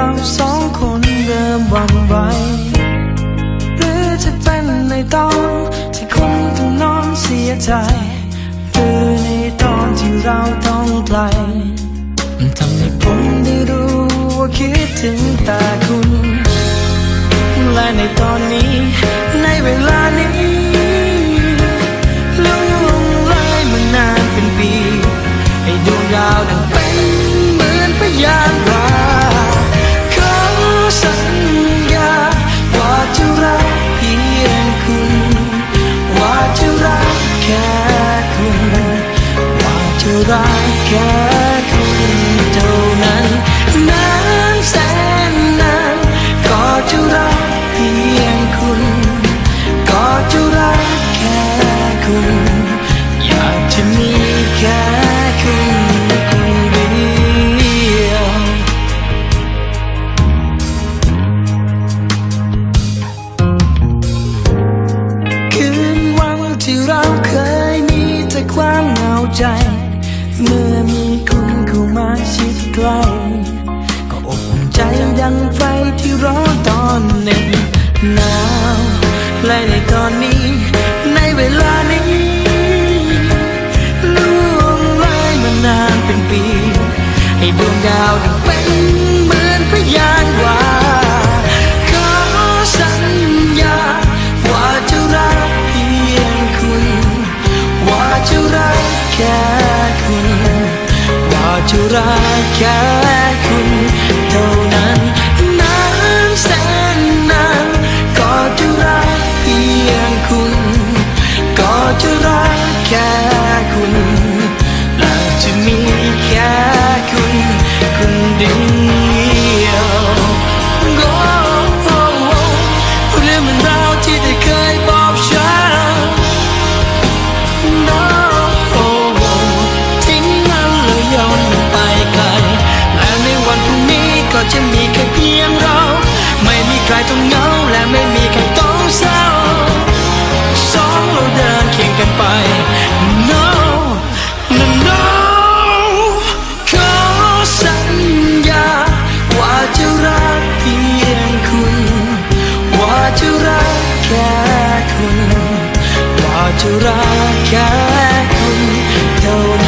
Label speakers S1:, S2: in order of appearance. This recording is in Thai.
S1: เราสองคนเริ่มหวั่นไหวหรือจะเป็นในตอนที่คุณต้องนอนเสียใจ หรือในตอนที่เราต้องไกลมันทำให้ผมได้รู้ว่าคิดถึงแต่คุณ และในตอนนี้ ว่าจ กล้ก็อบอุ่นใจดังไฟที่ร้อนตอนหน็บหนาวและในตอนนี้ ในเวลานี้ล่วงเลยมานานเป็นปี ให้ดวงดาวดังเป็นเหมือนพยานว่าขอสัญญา ว่าจะรักเพียงคุณ ว่าจะรักแค่ จะรักแค่คุณเท่านั้นนานแสนนานก็จะรักเพียงคุณ ก็จะรักแค่คุณและจะมีแค่คุณคนเดียว กันไป No No No ขอสัญญา ว่าจะรักเพียงคุณ ว่าจะรักแค่คุณ ว่าจะรักแค่คุณเท่านั้น